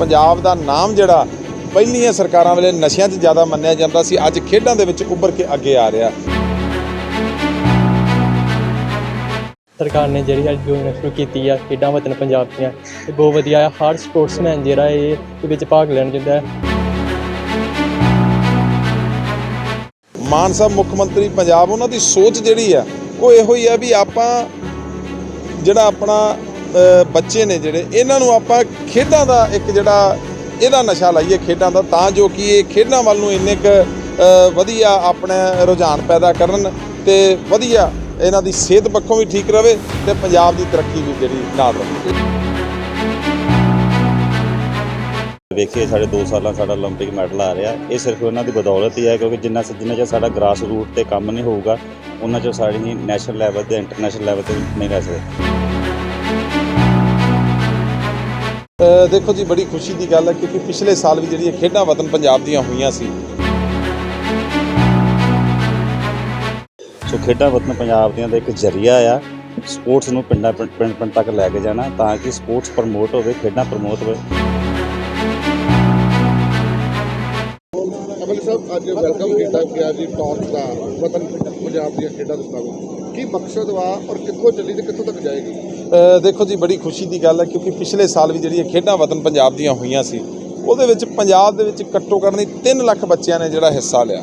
ਪੰਜਾਬ ਦਾ ਨਾਮ ਜਿਹੜਾ ਪਹਿਲੀਆਂ ਸਰਕਾਰਾਂ ਵੇਲੇ ਨਸ਼ਿਆਂ 'ਚ ਜ਼ਿਆਦਾ ਮੰਨਿਆ ਜਾਂਦਾ ਸੀ ਅੱਜ ਖੇਡਾਂ ਦੇ ਵਿੱਚ ਉੱਭਰ ਕੇ ਅੱਗੇ ਆ ਰਿਹਾ। ਸਰਕਾਰ ਨੇ ਜਿਹੜੀ ਅੱਜ ਯੋਜਨਾ ਸ਼ੁਰੂ ਕੀਤੀ ਆ ਖੇਡਾਂ ਵਤਨ ਪੰਜਾਬ ਦੀਆਂ ਤੇ ਬਹੁਤ ਵਧੀਆ ਆ। ਹਰ ਸਪੋਰਟਸਮੈਨ ਜਿਹੜਾ ਇਹ ਇਹਦੇ ਵਿੱਚ ਭਾਗ ਲੈਣ ਜਾਂਦਾ ਹੈ। ਮਾਨ ਸਾਹਿਬ ਮੁੱਖ ਮੰਤਰੀ ਪੰਜਾਬ ਉਹਨਾਂ ਦੀ ਸੋਚ ਜਿਹੜੀ ਆ ਉਹ ਇਹੋ ਹੀ ਆ ਵੀ ਆਪਾਂ ਜਿਹੜਾ ਆਪਣਾ ਬੱਚੇ ਨੇ ਜਿਹੜੇ ਇਹਨਾਂ ਨੂੰ ਆਪਾਂ ਖੇਡਾਂ ਦਾ ਇੱਕ ਜਿਹੜਾ ਇਹਦਾ ਨਸ਼ਾ ਲਾਈਏ ਖੇਡਾਂ ਦਾ ਤਾਂ ਜੋ ਕਿ ਇਹ ਖੇਡਾਂ ਵੱਲ ਨੂੰ ਇੰਨੇ ਕੁ ਅ, ਵਧੀਆ ਆਪਣੇ ਰੁਝਾਨ ਪੈਦਾ ਕਰਨ ਤੇ ਵਧੀਆ ਇਹਨਾਂ ਦੀ ਸਿਹਤ ਪੱਖੋਂ ਵੀ ਠੀਕ ਰਵੇ ਤੇ ਪੰਜਾਬ ਦੀ ਤਰੱਕੀ ਵੀ ਜਿਹੜੀ ਨਾਲ ਰਵੇ ਵੇਖੀਏ ਸਾਡੇ 2 ਸਾਲਾਂ ਸਾਡਾ 올림픽 ਮੈਡਲ ਆ ਰਿਹਾ ਇਹ ਸਿਰਫ ਉਹਨਾਂ ਦੀ ਬਦੌਲਤ ਹੀ ਹੈ ਕਿਉਂਕਿ ਜਿੰਨਾ ਜਿੰਨਾ ਚਿਰ ਸਾਡਾ ਗ੍ਰਾਸ ਰੂਟ ਤੇ ਕੰਮ ਨਹੀਂ ਹੋਊਗਾ ਉਹਨਾਂ ਚਿਰ ਸਾਡੀ ਨੈਸ਼ਨਲ ਲੈਵਲ ਤੇ ਇੰਟਰਨੈਸ਼ਨਲ ਲੈਵਲ ਤੇ ਨਹੀਂ ਰਹਿ ਸਕਦੇ ਦੇਖੋ ਜੀ ਬੜੀ ਖੁਸ਼ੀ ਦੀ ਗੱਲ ਹੈ ਕਿਉਂਕਿ ਪਿਛਲੇ ਸਾਲ ਵੀ ਜਿਹੜੀਆਂ ਖੇਡਾਂ ਵਤਨ ਪੰਜਾਬ ਦੀਆਂ ਹੋਈਆਂ ਸੀ। ਸੋ ਖੇਡਾਂ ਵਤਨ ਪੰਜਾਬ ਦੀਆਂ ਦਾ ਇੱਕ ਜਰੀਆ ਆ ਸਪੋਰਟਸ ਨੂੰ ਪਿੰਡਾਂ ਪਿੰਡ ਪਿੰਡ ਤੱਕ ਲੈ ਕੇ ਜਾਣਾ ਤਾਂ ਕਿ ਸਪੋਰਟਸ ਪ੍ਰਮੋਟ ਹੋਵੇ ਖੇਡਾਂ ਪ੍ਰਮੋਟ ਹੋਵੇ। ਅਮਲ ਸਾਹਿਬ ਅੱਜ ਵੈਲਕਮ ਕੀਤਾ ਗਿਆ ਜੀ ਟਾਰਚ ਦਾ ਵਤਨ ਪੰਜਾਬ ਦੀਆਂ ਖੇਡਾਂ ਦੇ ਸਥਾਪਨਾ ਕੀ ਮਕਸਦ ਵਾ ਔਰ ਕਿੱਥੋਂ ਚੱਲੀ ਤੇ ਕਿੱਥੋਂ ਤੱਕ ਜਾਏਗੀ? ਦੇਖੋ ਜੀ, ਬੜੀ ਖੁਸ਼ੀ ਦੀ ਗੱਲ ਹੈ ਕਿਉਂਕਿ ਪਿਛਲੇ ਸਾਲ ਵੀ ਜਿਹੜੀਆਂ ਖੇਡਾਂ ਵਤਨ ਪੰਜਾਬ ਦੀਆਂ ਹੋਈਆਂ ਸੀ, ਉਹਦੇ ਵਿੱਚ ਪੰਜਾਬ ਦੇ ਵਿੱਚ ਘੱਟੋ ਘੱਟ ਨਹੀਂ 3 ਲੱਖ ਬੱਚਿਆਂ ਨੇ ਜਿਹੜਾ ਹਿੱਸਾ ਲਿਆ।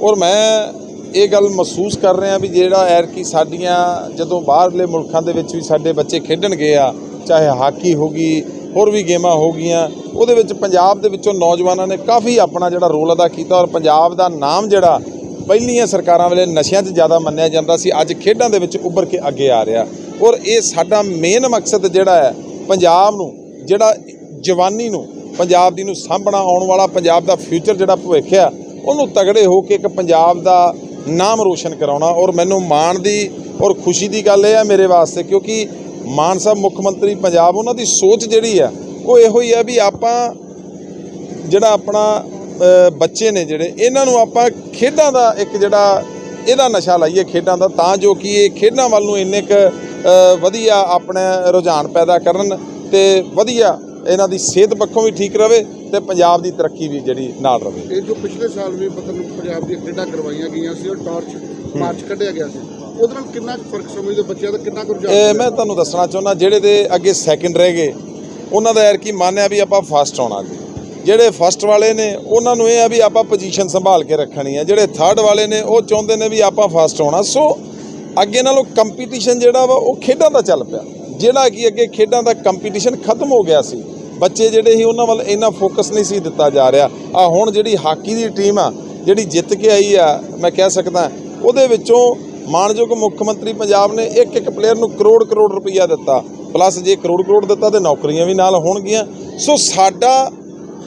ਔਰ ਮੈਂ ਇਹ ਗੱਲ ਮਹਿਸੂਸ ਕਰ ਰਿਹਾ ਵੀ ਜਿਹੜਾ ਐਰ ਕੀ ਸਾਡੀਆਂ ਜਦੋਂ ਬਾਹਰਲੇ ਮੁਲਕਾਂ ਦੇ ਵਿੱਚ ਵੀ ਸਾਡੇ ਬੱਚੇ ਖੇਡਣ ਗਏ ਆ, ਚਾਹੇ ਹਾਕੀ ਹੋ ਗਈ, ਹੋਰ ਵੀ ਗੇਮਾਂ ਹੋ ਗਈਆਂ, ਉਹਦੇ ਵਿੱਚ ਪੰਜਾਬ ਦੇ ਵਿੱਚੋਂ ਨੌਜਵਾਨਾਂ ਨੇ ਕਾਫੀ ਆਪਣਾ ਜਿਹੜਾ ਰੋਲ ਅਦਾ ਕੀਤਾ ਔਰ ਪੰਜਾਬ ਦਾ ਨਾਮ ਜਿਹੜਾ ਪਹਿਲੀਆਂ ਸਰਕਾਰਾਂ ਵੇਲੇ ਨਸ਼ਿਆਂ 'ਚ ਜ਼ਿਆਦਾ ਮੰਨਿਆ ਜਾਂਦਾ ਸੀ, ਅੱਜ ਖੇਡਾਂ ਦੇ ਵਿੱਚ ਉੱਭਰ ਕੇ ਅੱਗੇ ਆ ਰਿਹਾ। ਔਰ ਇਹ ਸਾਡਾ ਮੇਨ ਮਕਸਦ ਜਿਹੜਾ ਹੈ ਪੰਜਾਬ ਨੂੰ, ਜਿਹੜਾ ਜਵਾਨੀ ਨੂੰ, ਪੰਜਾਬ ਦੀ ਨੂੰ ਸਾਂਭਣਾ ਆਉਣ ਵਾਲਾ, ਪੰਜਾਬ ਦਾ ਫਿਊਚਰ ਜਿਹੜਾ ਭਵਿੱਖ ਆ ਉਹਨੂੰ ਤਗੜੇ ਹੋ ਕੇ ਇੱਕ ਪੰਜਾਬ ਦਾ ਨਾਮ ਰੋਸ਼ਨ ਕਰਾਉਣਾ। ਔਰ ਮੈਨੂੰ ਮਾਣ ਦੀ ਔਰ ਖੁਸ਼ੀ ਦੀ ਗੱਲ ਇਹ ਹੈ ਮੇਰੇ ਵਾਸਤੇ, ਕਿਉਂਕਿ ਮਾਨ ਸਾਹਿਬ ਮੁੱਖ ਮੰਤਰੀ ਪੰਜਾਬ, ਉਹਨਾਂ ਦੀ ਸੋਚ ਜਿਹੜੀ ਆ ਉਹ ਇਹੋ ਹੀ ਆ ਵੀ ਆਪਾਂ ਜਿਹੜਾ ਆਪਣਾ ਬੱਚੇ ਨੇ ਜਿਹੜੇ, ਇਹਨਾਂ ਨੂੰ ਆਪਾਂ ਖੇਡਾਂ ਦਾ ਇੱਕ ਜਿਹੜਾ ਇਹਦਾ ਨਸ਼ਾ ਲਾਈਏ ਖੇਡਾਂ ਦਾ, ਤਾਂ ਜੋ ਕਿ ਇਹ ਖੇਡਾਂ ਵੱਲ ਨੂੰ ਇੰਨੇ ਕੁ ਵਧੀਆ ਆਪਣੇ ਰੁਝਾਨ ਪੈਦਾ ਕਰਨ ਤੇ ਵਧੀਆ ਇਹਨਾਂ ਦੀ ਸਿਹਤ ਪੱਖੋਂ ਵੀ ਠੀਕ ਰਵੇ ਤੇ ਪੰਜਾਬ ਦੀ ਤਰੱਕੀ ਵੀ ਜਿਹੜੀ ਨਾਲ ਰਵੇ। ਇਹ ਜੋ ਪਿਛਲੇ ਸਾਲ ਵੀ ਵਤਨ ਪੰਜਾਬ ਦੀਆਂ ਖੇਡਾਂ ਕਰਵਾਈਆਂ ਗਈਆਂ ਸੀ ਔਰ ਟਾਰਚ ਮਾਰਚ ਕੱਢਿਆ ਗਿਆ ਸੀ। ਉਹਦੇ ਨਾਲ ਕਿੰਨਾ ਫ਼ਰਕ ਸਮਝਦੇ ਬੱਚਿਆਂ ਦਾ ਕਿੰਨਾ ਕੁ ਰੁਝਾਨ ਮੈਂ ਤੁਹਾਨੂੰ ਦੱਸਣਾ ਚਾਹੁੰਦਾ ਜਿਹੜੇ ਦੇ ਅੱਗੇ ਸੈਕਿੰਡ ਰਹਿ ਗਏ ਉਹਨਾਂ ਦਾ ਯਾਰ ਕੀ ਮੰਨਿਆ ਵੀ ਆਪਾਂ ਫਸਟ ਆਉਣਾ ਜੀ ਜਿਹੜੇ ਫਸਟ ਵਾਲੇ ਨੇ ਉਹਨਾਂ ਨੂੰ ਇਹ ਆ ਵੀ ਆਪਾਂ ਪੋਜੀਸ਼ਨ ਸੰਭਾਲ ਕੇ ਰੱਖਣੀ ਆ ਜਿਹੜੇ ਥਰਡ ਵਾਲੇ ਨੇ ਉਹ ਚਾਹੁੰਦੇ ਨੇ ਵੀ ਆਪਾਂ ਫਸਟ ਆਉਣਾ। ਸੋ ਅੱਗੇ ਨਾਲੋਂ ਕੰਪੀਟੀਸ਼ਨ ਜਿਹੜਾ ਵਾ ਉਹ ਖੇਡਾਂ ਦਾ ਚੱਲ ਪਿਆ। ਜਿਹੜਾ ਕਿ ਅੱਗੇ ਖੇਡਾਂ ਦਾ ਕੰਪੀਟੀਸ਼ਨ ਖਤਮ ਹੋ ਗਿਆ ਸੀ। ਬੱਚੇ ਜਿਹੜੇ ਸੀ ਉਹਨਾਂ ਵੱਲ ਇੰਨਾ ਫੋਕਸ ਨਹੀਂ ਸੀ ਦਿੱਤਾ ਜਾ ਰਿਹਾ। ਆ ਹੁਣ ਜਿਹੜੀ ਹਾਕੀ ਦੀ ਟੀਮ ਆ, ਜਿਹੜੀ ਜਿੱਤ ਕੇ ਆਈ ਆ, ਮੈਂ ਕਹਿ ਸਕਦਾ, ਉਹਦੇ ਵਿੱਚੋਂ ਮਾਨਯੋਗ ਮੁੱਖ ਮੰਤਰੀ ਪੰਜਾਬ ਨੇ ਇੱਕ ਇੱਕ ਪਲੇਅਰ ਨੂੰ ਕਰੋੜ ਕਰੋੜ ਰੁਪਈਆ ਦਿੱਤਾ। ਪਲੱਸ ਜੇ ਕਰੋੜ ਕਰੋੜ ਦਿੱਤਾ ਤੇ ਨੌਕਰੀਆਂ ਵੀ ਨਾਲ ਹੋਣਗੀਆਂ। ਸੋ ਸਾਡਾ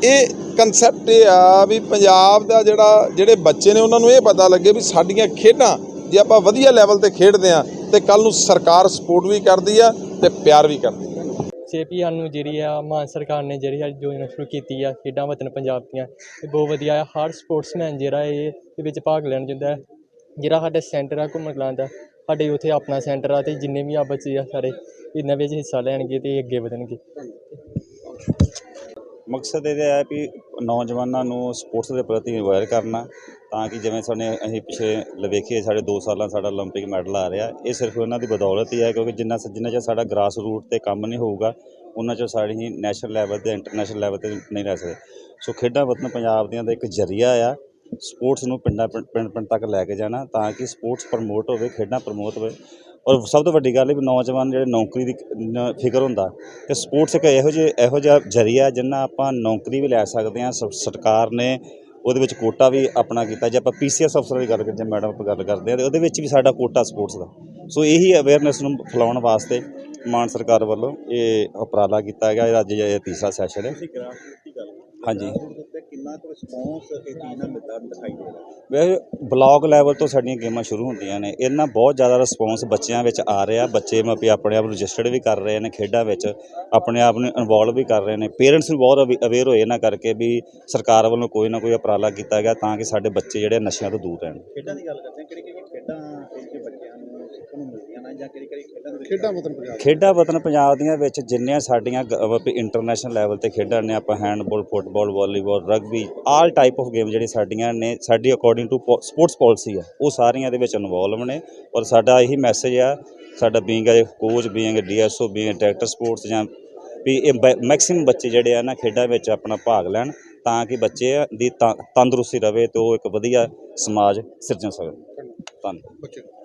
ਇਹ ਕਨਸੈਪਟ ਇਹ ਆ ਵੀ ਪੰਜਾਬ ਦਾ ਜਿਹੜਾ, ਜਿਹੜੇ ਬੱਚੇ ਨੇ ਉਹਨਾਂ ਨੂੰ ਇਹ ਪਤਾ ਲੱਗੇ ਵੀ ਸਾਡੀਆਂ ਖੇਡਾਂ ਜੇ ਆਪਾਂ ਵਧੀਆ ਲੈਵਲ ਤੇ ਖੇਡਦੇ ਆ ਤੇ ਕੱਲ ਨੂੰ ਸਰਕਾਰ ਸਪੋਰਟ ਵੀ ਕਰਦੀ ਆ ਤੇ ਪਿਆਰ ਵੀ ਕਰਦੀ ਆ। ਸੀਪੀਆਰ ਨੂੰ ਜਿਹੜੀ ਆ ਮਾਨ ਸਰਕਾਰ ਨੇ ਜਿਹੜੀ ਅੱਜ ਯੋਜਨਾ ਸ਼ੁਰੂ ਕੀਤੀ ਆ ਖੇਡਾਂ ਵਤਨ ਪੰਜਾਬ ਦੀਆਂ ਤੇ ਬਹੁਤ ਵਧੀਆ ਆ। ਹਰ ਸਪੋਰਟਸਮੈਨ ਜਿਹੜਾ ਇਹ ਇਹਦੇ ਵਿੱਚ ਭਾਗ ਲੈਣ ਜਾਂਦਾ ਹੈ। ਜਿਹੜਾ ਸਾਡਾ ਸੈਂਟਰ ਆ ਘੁੰਮਣ ਕਲਾਂ ਦਾ ਸਾਡੇ ਉੱਥੇ ਆਪਣਾ ਸੈਂਟਰ ਆ ਤੇ ਜਿੰਨੇ ਵੀ ਆ ਬੱਚੇ ਆ ਸਾਰੇ ਇਹਨਾਂ ਵਿੱਚ ਹਿੱਸਾ ਲੈਣਗੇ ਤੇ ਅੱਗੇ ਵਧਣਗੇ। ਮਕਸਦ ਇਹ ਹੈ ਵੀ ਨੌਜਵਾਨਾਂ ਨੂੰ ਸਪੋਰਟਸ ਦੇ ਪ੍ਰਤੀ ਅਵੇਅਰ ਕਰਨਾ ਤਾਂ ਕਿ ਜਿਵੇਂ ਸਾਡੇ ਅਸੀਂ ਪਿਛਲੇ ਵੇਖੀਏ ਸਾਡੇ 2 ਸਾਲਾਂ ਸਾਡਾ 올림픽 ਮੈਡਲ ਆ ਰਿਹਾ ਇਹ ਸਿਰਫ ਉਹਨਾਂ ਦੀ ਬਦੌਲਤ ਹੀ ਹੈ ਕਿਉਂਕਿ ਜਿੰਨਾ ਜਿੰਨਾ ਚਿਰ ਸਾਡਾ ਗ੍ਰਾਸ ਰੂਟ ਤੇ ਕੰਮ ਨਹੀਂ ਹੋਊਗਾ ਉਹਨਾਂ ਚਿਰ ਸਾਡੀ ਨੈਸ਼ਨਲ ਲੈਵਲ ਤੇ ਇੰਟਰਨੈਸ਼ਨਲ ਲੈਵਲ ਤੇ ਨਹੀਂ ਰਹਿ ਸਕਦੇ ਸੋ ਖੇਡਾਂ ਵਤਨ ਪੰਜਾਬ ਦੀਆਂ ਦਾ ਇੱਕ ਜਰੀਆ ਆ ਸਪੋਰਟਸ ਨੂੰ ਪਿੰਡਾਂ ਪਿੰਡ ਪਿੰਡ ਪਿੰਡ ਤੱਕ ਲੈ ਕੇ ਜਾਣਾ ਤਾਂ ਕਿ ਸਪੋਰਟਸ ਪ੍ਰਮੋਟ ਹੋਵੇ ਖੇਡਾਂ ਪ੍ਰਮੋਟ ਹੋਵੇ ਔਰ ਸਭ ਤੋਂ ਵੱਡੀ ਗੱਲ ਇਹ ਵੀ ਨੌਜਵਾਨ ਜਿਹੜੇ ਨੌਕਰੀ ਦੀ ਨ- ਫਿਕਰ ਹੁੰਦਾ ਤੇ ਸਪੋਰਟਸ ਇੱਕ ਇਹੋ ਜਿਹੇ ਇਹੋ ਜਿਹਾ ਜਰੀਆ ਜਿੰਨਾ ਆਪਾਂ ਨੌਕਰੀ ਵੀ ਲੈ ਸਕਦੇ ਹਾਂ ਸ- ਸਰਕਾਰ ਨੇ ਉਹਦੇ ਵਿੱਚ ਕੋਟਾ ਵੀ ਆਪਣਾ ਕੀਤਾ ਜੇ ਆਪਾਂ ਪੀਸੀਐਸ ਅਫਸਰ ਦੀ ਗੱਲ ਕਰਦੇ ਮੈਡਮ ਆਪਾਂ ਗੱਲ ਕਰਦੇ ਹਾਂ ਤੇ ਉਹਦੇ ਵਿੱਚ ਵੀ ਸਾਡਾ ਕੋਟਾ ਸਪੋਰਟਸ ਦਾ। ਸੋ ਇਹੀ ਅਵੇਅਰਨੈਸ ਨੂੰ ਫੈਲਾਉਣ ਵਾਸਤੇ ਮਾਨ ਸਰਕਾਰ ਵੱਲੋਂ ਇਹ ਉਪਰਾਲਾ ਕੀਤਾ ਗਿਆ ਇਹ ਅੱਜ ਇਹ ਤੀਸਰਾ ਸੈਸ਼ਨ ਹੈ। ਹਾਂਜੀ। ਕਿੰਨਾ ਕੁ ਰਿਸਪੌਂਸ ਇਹ ਚੀਜ਼ ਨਾਲ ਮਿਲਦਾ ਦਿਖਾਈ ਦੇ ਰਿਹਾ। ਵੈਸੇ ਬਲਾਕ ਲੈਵਲ ਤੋਂ ਸਾਡੀਆਂ ਗੇਮਾਂ ਸ਼ੁਰੂ ਹੁੰਦੀਆਂ ਨੇ। ਇਹਨਾਂ ਬਹੁਤ ਜ਼ਿਆਦਾ ਰਿਸਪੌਂਸ ਬੱਚਿਆਂ ਵਿੱਚ ਆ ਰਿਹਾ। ਬੱਚੇ ਮ ਵੀ ਆਪਣੇ ਆਪ ਨੂੰ ਰਜਿਸਟਰਡ ਵੀ ਕਰ ਰਹੇ ਨੇ ਖੇਡਾਂ ਵਿੱਚ ਆਪਣੇ ਆਪ ਨੂੰ ਇਨਵੋਲਵ ਵੀ ਕਰ ਰਹੇ ਨੇ। ਪੇਰੈਂਟਸ ਵੀ ਬਹੁਤ ਅਵੇਅਰ ਹੋਏ ਇਹਨਾਂ ਕਰਕੇ ਵੀ ਸਰਕਾਰ ਵੱਲੋਂ ਕੋਈ ਨਾ ਕੋਈ ਉਪਰਾਲਾ ਕੀਤਾ ਗਿਆ ਤਾਂ ਕਿ ਸਾਡੇ ਬੱਚੇ ਜਿਹੜੇ ਨਸ਼ਿਆਂ ਤੋਂ ਦੂਰ ਰਹਿਣ। ਖੇਡਾਂ ਦੀ ਗੱਲ ਕਰਦੇ ਹਾਂ ਕਿਹੜੀ ਕਿਹੜੀ ਖੇਡਾਂ ਇੱਥੇ ਬੱਚਿਆਂ ਨੂੰ ਸਿਖਾਈਆਂ ਦੇਖਣ ਨੂੰ ਮਿਲਦੀਆਂ ਨੇ ਜਾਂ ਕਿਹੜੀ ਕਿਹੜੀ ਖੇਡਾਂ ਦੇ ਵਿੱਚ ਖੇਡਾਂ ਵਤਨ ਪੰਜਾਬ ਖੇਡਾਂ ਵਤਨ ਪੰਜਾਬ ਦੀਆਂ ਵਿੱਚ ਜਿੰਨੀਆਂ ਸਾਡੀਆਂ ਇੰਟਰਨੈਸ਼ਨਲ ਲੈਵਲ ਤੇ ਖੇਡਾਂ ਨੇ ਆਪਾਂ ਹੈਂਡਬਾਲ ਫੁੱਟਬਾਲ ਵਾਲੀਬਾਲ ਰਗਬੀ ਵੀ ਆਲ ਟਾਈਪ ਆਫ ਗੇਮ ਜਿਹੜੇ ਸਾਡੀਆਂ ਨੇ, ਸਾਡੀ ਅਕੋਰਡਿੰਗ ਟੂ ਸਪੋਰਟਸ ਪਾਲਿਸੀ ਆ, ਉਹ ਸਾਰੀਆਂ ਦੇ ਵਿੱਚ ਇਨਵੋਲਵ ਨੇ ਔਰ ਸਾਡਾ ਇਹੀ ਮੈਸੇਜ ਆ, ਸਾਡਾ being a coach being DSO being director sports ਜਾਂ ਵੀ ਇਹ ਮੈਕਸਿਮਮ ਬੱਚੇ ਜਿਹੜੇ ਆ ਨਾ ਖੇਡਾਂ ਵਿੱਚ ਆਪਣਾ ਭਾਗ ਲੈਣ ਤਾਂ ਕਿ ਬੱਚੇ ਦੀ ਤਾਂ- ਤੰਦਰੁਸਤੀ ਰਵੇ ਤੇ ਉਹ ਇੱਕ ਵਧੀਆ ਸਮਾਜ ਸਿਰਜਣ ਸਕਣ। ਧੰਨਵਾਦ।